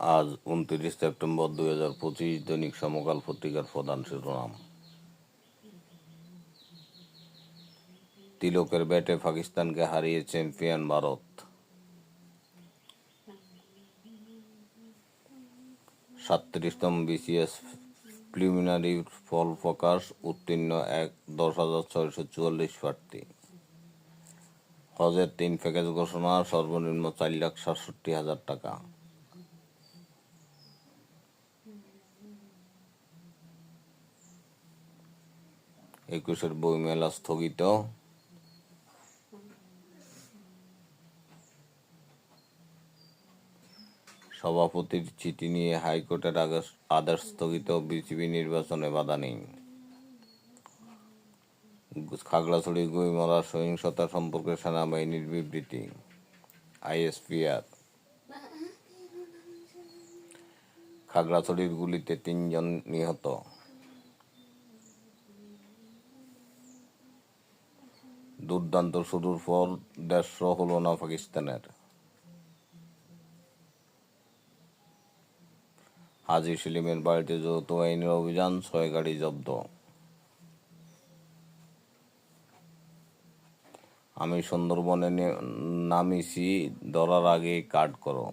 আজ উনত্রিশ সেপ্টেম্বর দুই হাজার পঁচিশ দৈনিক সমকাল পত্রিকার প্রধান শিরোনাম। তিলকের ব্যাটে পাকিস্তানকে হারিয়ে চ্যাম্পিয়ন ভারত। সাতত্রিশতম বিসিএস প্রিলিমিনারি ফল প্রকাশ, উত্তীর্ণ এক দশ হাজার ছয়শো চুয়াল্লিশ প্রার্থী। হজের তিন প্যাকেজ ঘোষণা, সর্বনিম্ন চার লাখ সাতষট্টি হাজার টাকা। একুশের বইমেলা স্থগিত। সভাপতির চিঠি নিয়ে হাইকোর্টের আদেশ স্থগিত, বিসিবি নির্বাচনে বাধা নেই। খাগড়াছড়ি গুইমরা সহিংসতা সম্পর্কে সেনাবাহিনীর বিবৃতি, আইএসপিআর। খাগড়াছড়ির গুলিতে তিনজন নিহত। দুর্দান্ত শুরুর পর দেশ হলো না পাকিস্তানের। হাজি সেলিমের বাড়িতে যৌথ বাহিনীর অভিযান, ছয় গাড়ি জব্দ। আমি সুন্দরবনে নামিছি, ধরার আগে কাট করো।